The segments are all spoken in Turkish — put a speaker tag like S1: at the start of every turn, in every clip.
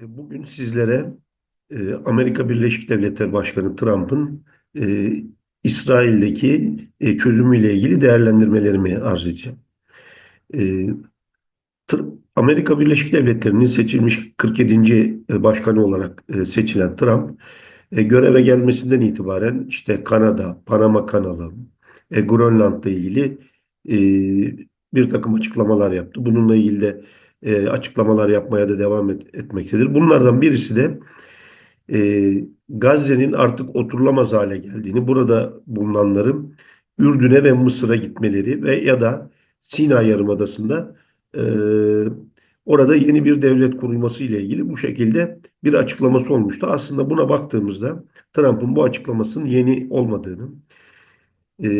S1: E, Bugün sizlere e, Amerika Birleşik Devletleri Başkanı Trump'ın e, İsrail'deki e, çözümüyle ilgili değerlendirmelerimi arz edeceğim. Amerika Birleşik Devletleri'nin seçilmiş 47. başkanı olarak seçilen Trump, göreve gelmesinden itibaren işte Kanada, Panama Kanalı, Grönland'la ilgili bir takım açıklamalar yaptı. Bununla ilgili de e, açıklamalar yapmaya da devam et- etmektedir. Bunlardan birisi de e, Gazze'nin artık oturulamaz hale geldiğini, burada bulunanların Ürdün'e ve Mısır'a gitmeleri ve ya da Sina Yarımadası'nda e, orada yeni bir devlet kurulması ile ilgili bu şekilde bir açıklaması olmuştu. Aslında buna baktığımızda Trump'ın bu açıklamasının yeni olmadığını, e,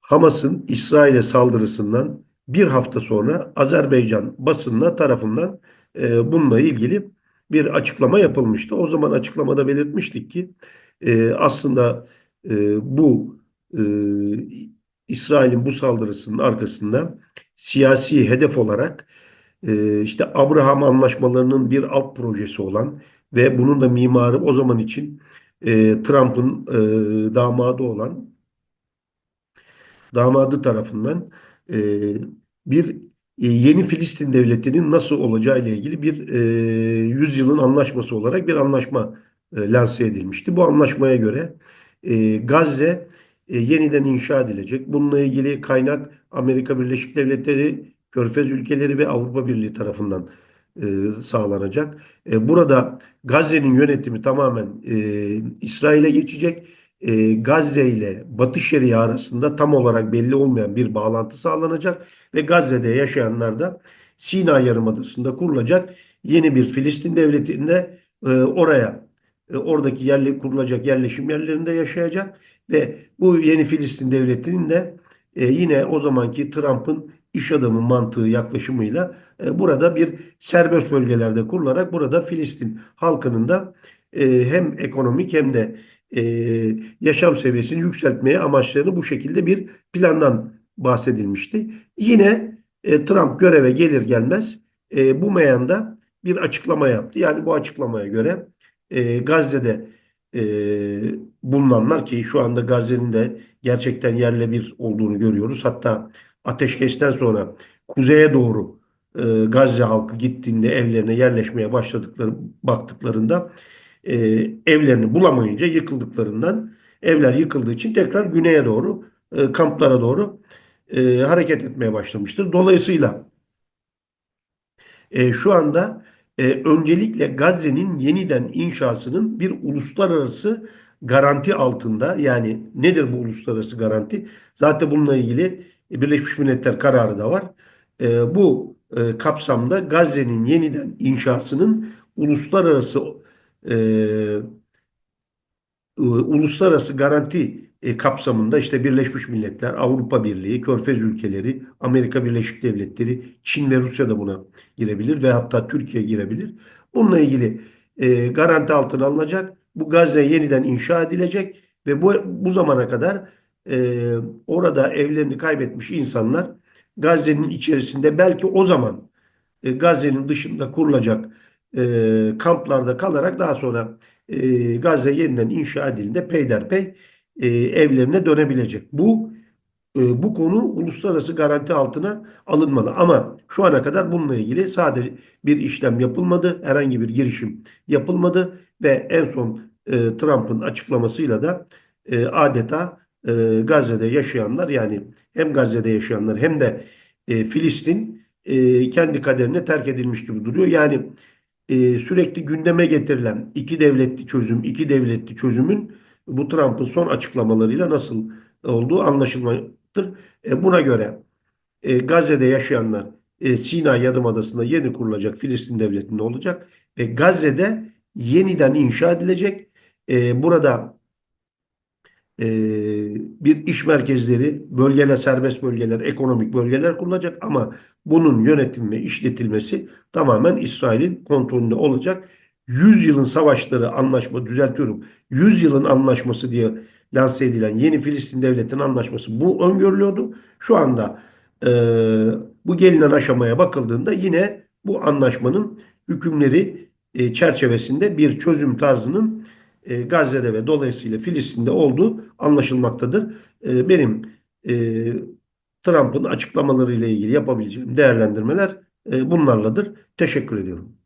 S1: Hamas'ın İsrail'e saldırısından bir hafta sonra Azerbaycan basınına tarafından e, bununla ilgili bir açıklama yapılmıştı. O zaman açıklamada belirtmiştik ki e, aslında e, bu e, İsrail'in bu saldırısının arkasında siyasi hedef olarak e, işte Abraham anlaşmalarının bir alt projesi olan ve bunun da mimarı o zaman için e, Trump'ın e, damadı olan damadı tarafından e, bir e, yeni Filistin devletinin nasıl olacağı ile ilgili bir e, yüzyılın anlaşması olarak bir anlaşma e, lanse edilmişti. Bu anlaşmaya göre e, Gazze e, yeniden inşa edilecek. Bununla ilgili kaynak Amerika Birleşik Devletleri, Körfez ülkeleri ve Avrupa Birliği tarafından e, sağlanacak. E, burada Gazze'nin yönetimi tamamen e, İsrail'e geçecek e, Gazze ile Batı Şeria arasında tam olarak belli olmayan bir bağlantı sağlanacak ve Gazze'de yaşayanlar da Sina Yarımadası'nda kurulacak yeni bir Filistin devletinde e, oraya e, oradaki yerli kurulacak yerleşim yerlerinde yaşayacak ve bu yeni Filistin devletinin de e, yine o zamanki Trump'ın iş adamı mantığı yaklaşımıyla e, burada bir serbest bölgelerde kurularak burada Filistin halkının da e, hem ekonomik hem de e, yaşam seviyesini yükseltmeye amaçlarını bu şekilde bir plandan bahsedilmişti. Yine e, Trump göreve gelir gelmez e, bu meyanda bir açıklama yaptı. Yani bu açıklamaya göre e, Gazze'de e, bulunanlar ki şu anda Gazze'nin de gerçekten yerle bir olduğunu görüyoruz. Hatta ateşkesten sonra kuzeye doğru e, Gazze halkı gittiğinde evlerine yerleşmeye başladıkları baktıklarında e, evlerini bulamayınca yıkıldıklarından evler yıkıldığı için tekrar güneye doğru e, kamplara doğru e, hareket etmeye başlamıştır. Dolayısıyla e, şu anda e, öncelikle Gazze'nin yeniden inşasının bir uluslararası garanti altında yani nedir bu uluslararası garanti? Zaten bununla ilgili Birleşmiş Milletler kararı da var. E, bu e, kapsamda Gazze'nin yeniden inşasının uluslararası e, uluslararası garanti e, kapsamında işte Birleşmiş Milletler, Avrupa Birliği, Körfez ülkeleri, Amerika Birleşik Devletleri, Çin ve Rusya da buna girebilir ve hatta Türkiye girebilir. Bununla ilgili e, garanti altına alınacak. Bu Gazze yeniden inşa edilecek ve bu, bu zamana kadar e, orada evlerini kaybetmiş insanlar Gazze'nin içerisinde belki o zaman e, Gazze'nin dışında kurulacak e, kamplarda kalarak daha sonra e, Gazze yeniden inşa edildiğinde peyderpey e, evlerine dönebilecek. Bu e, bu konu uluslararası garanti altına alınmalı. Ama şu ana kadar bununla ilgili sadece bir işlem yapılmadı. Herhangi bir girişim yapılmadı ve en son e, Trump'ın açıklamasıyla da e, adeta e, Gazze'de yaşayanlar yani hem Gazze'de yaşayanlar hem de e, Filistin e, kendi kaderine terk edilmiş gibi duruyor. Yani e, sürekli gündeme getirilen iki devletli çözüm, iki devletli çözümün bu Trump'ın son açıklamalarıyla nasıl olduğu anlaşılmaktır. E, buna göre e, Gazze'de yaşayanlar e, Sina Yarımadası'nda yeni kurulacak Filistin devletinde olacak ve Gazze'de yeniden inşa edilecek. E, burada e, bir iş merkezleri, bölgeler, serbest bölgeler, ekonomik bölgeler kurulacak ama bunun yönetim ve işletilmesi tamamen İsrail'in kontrolünde olacak. 100 yılın savaşları anlaşma düzeltiyorum. 100 yılın anlaşması diye lanse edilen yeni Filistin devletinin anlaşması bu öngörülüyordu. Şu anda e, bu gelinen aşamaya bakıldığında yine bu anlaşmanın hükümleri e, çerçevesinde bir çözüm tarzının e, Gazze'de ve dolayısıyla Filistin'de olduğu anlaşılmaktadır. E, benim e, Trump'ın açıklamaları ile ilgili yapabileceğim değerlendirmeler e, bunlarladır. Teşekkür ediyorum.